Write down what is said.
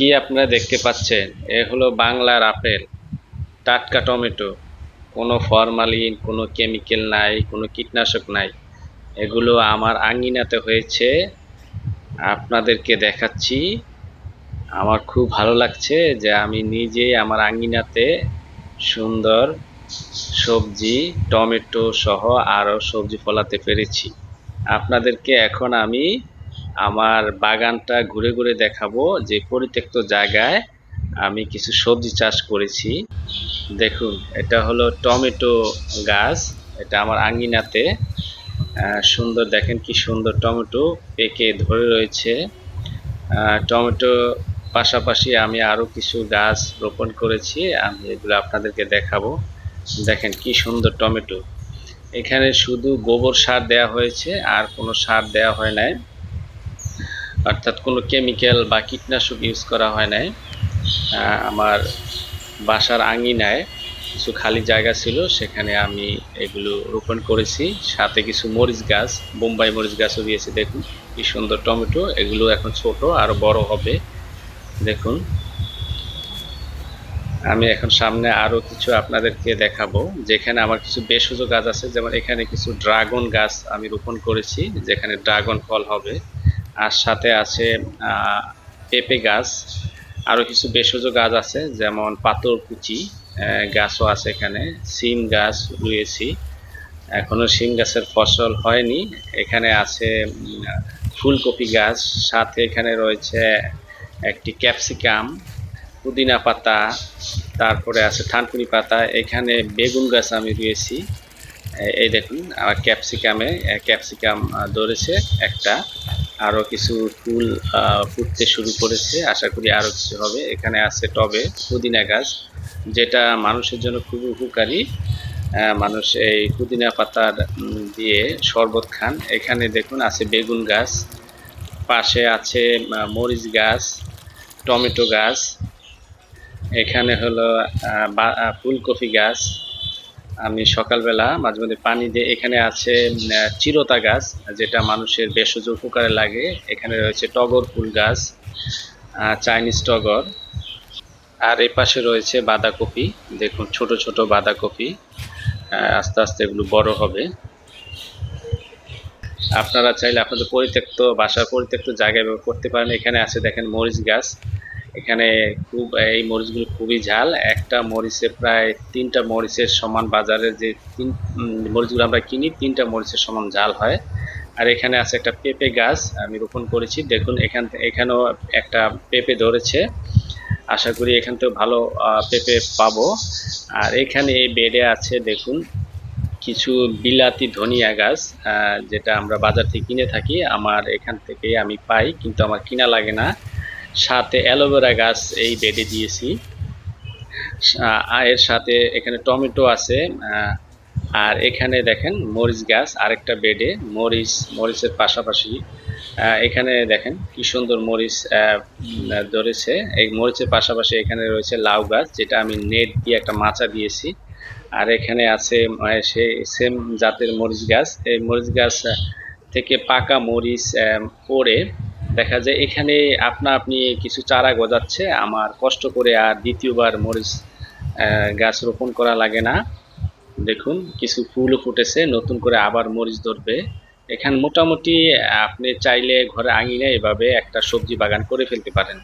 কি আপনারা দেখতে পাচ্ছেন? এ হলো বাংলার আপেল, টাটকা টমেটো। কোনো ফরমালিন, কোনো কেমিক্যাল নাই, কোনো কীটনাশক নাই। এগুলো আমার আঙ্গিনাতে হয়েছে। আপনাদেরকে দেখাচ্ছি। আমার খুব ভালো লাগছে যে আমি নিজেই আমার আঙ্গিনাতে সুন্দর সবজি, টমেটো সহ আরও সবজি ফলাতে পেরেছি। আপনাদেরকে এখন আমি আমার বাগানটা ঘুরে ঘুরে দেখাবো যে পরিত্যক্ত জায়গায় আমি কিছু সবজি চাষ করেছি। দেখুন, এটা হলো টমেটো গাছ, এটা আমার আঙ্গিনাতে। সুন্দর, দেখেন কি সুন্দর টমেটো পেকে ধরে রয়েছে। টমেটো পাশাপাশি আমি আরও কিছু গাছ রোপণ করেছি, আমি এগুলো আপনাদেরকে দেখাবো। দেখেন কি সুন্দর টমেটো। এখানে শুধু গোবর সার দেওয়া হয়েছে, আর কোনো সার দেওয়া হয় নাই। অর্থাৎ কোনো কেমিক্যাল বা কীটনাশক ইউজ করা হয় নাই। আমার বাসার আঙিনায় কিছু খালি জায়গা ছিল, সেখানে আমি এগুলো রোপণ করেছি। সাথে কিছু মরিচ গাছ, বোম্বাই মরিচ গাছও দিয়েছি, দেখুন কি সুন্দর টমেটো, এগুলো এখন ছোট, আর বড় হবে। দেখুন, আমি এখন সামনে আরও কিছু আপনাদেরকে দেখাবো। যেখানে আমার কিছু ভেষজ গাছ আছে, যেমন এখানে কিছু ড্রাগন গাছ আমি রোপণ করেছি, যেখানে ড্রাগন ফল হবে। আর সাথে আছে পেঁপে গাছ। আরও কিছু ভেষজ গাছ আছে, যেমন পাথরকুচি কুচি গাছও আছে এখানে। সিম গাছ রুয়েছি। এখনও সিম গাছের ফসল হয়নি। এখানে আছে ফুলকপি গাছ। সাথে এখানে রয়েছে একটি ক্যাপসিকাম, পুদিনা পাতা, তারপরে আছে থানকুনি পাতা। এখানে বেগুন গাছ আমি রুয়েছি। এই দেখুন আমার ক্যাপসিকামে ক্যাপসিকাম ধরেছে একটা। আরও কিছু ফুল ফুটতে শুরু করেছে। আশা করি আরও কিছু হবে। এখানে আছে টবে পুদিনা গাছ, যেটা মানুষের জন্য খুবই উপকারী। মানুষ এই পুদিনা পাতার দিয়ে শরবত খান। এখানে দেখুন আছে বেগুন গাছ, পাশে আছে মরিচ গাছ, টমেটো গাছ। এখানে হলো ফুলকপি গাছ। আমি সকালবেলা মাঝে মধ্যে পানি দিয়ে এখানে আছে চিরতা গাছ, যেটা মানুষের ভেষজ উপকারে লাগে। এখানে রয়েছে টগর ফুল গাছ চাইনিজ টগর, আর এই পাশে রয়েছে বাঁধাকপি। দেখুন, ছোট ছোট বাঁধাকপি আস্তে আস্তে এগুলো বড় হবে। আপনারা চাইলে আপনাদের পরিত্যক্ত বাসার পরিত্যক্ত জায়গায় করতে পারেন। এখানে আছে, দেখেন, মরিচ গাছ। এখানে খুব, এই মরিচগুলো খুবই ঝাল। একটা মরিচে প্রায় তিনটা মরিচের সমান বাজারে যে তিন মরিচগুলো আমরা কিনি, তিনটা মরিচের সমান ঝাল হয়। আর এখানে আছে একটা পেঁপে গাছ, আমি রোপণ করেছি। দেখুন, এখান এখানেও একটা পেঁপে ধরেছে। আশা করি এখান থেকে ভালো পেঁপে পাবো। আর এখানে এই বেডে আছে, দেখুন, কিছু বিলাতি ধনিয়া গাছ যেটা আমরা বাজার থেকে কিনে থাকি। আমার এখান থেকে আমি পাই, কিন্তু আমার কিনা লাগে না। সাথে অ্যালোভেরা গাছ এই বেডে দিয়েছি। এর সাথে এখানে টমেটো আছে আর এখানে দেখেন মরিচ গাছ আরেকটা বেডে মরিচ, মরিচের পাশাপাশি এখানে দেখেন কি সুন্দর মরিচ ধরেছে। এই মরিচের পাশাপাশি এখানে রয়েছে লাউ গাছ, যেটা আমি নেট দিয়ে একটা মাচা দিয়েছি। আর এখানে আছে সেই সেম জাতের মরিচ গাছ। এই মরিচ গাছ থেকে পাকা মরিচ পড়ে দেখা যায় এখানে আপনা আপনি কিছু চারা গজাচ্ছে, আমার কষ্ট করে আর দ্বিতীয়বার মরিচ গাছ রোপণ করা লাগে না। দেখুন, কিছু ফুলও ফুটেছে, নতুন করে আবার মরিচ ধরবে। এখানে মোটামুটি আপনি চাইলে ঘরে আঙিনে এভাবে একটা সবজি বাগান করে ফেলতে পারেন।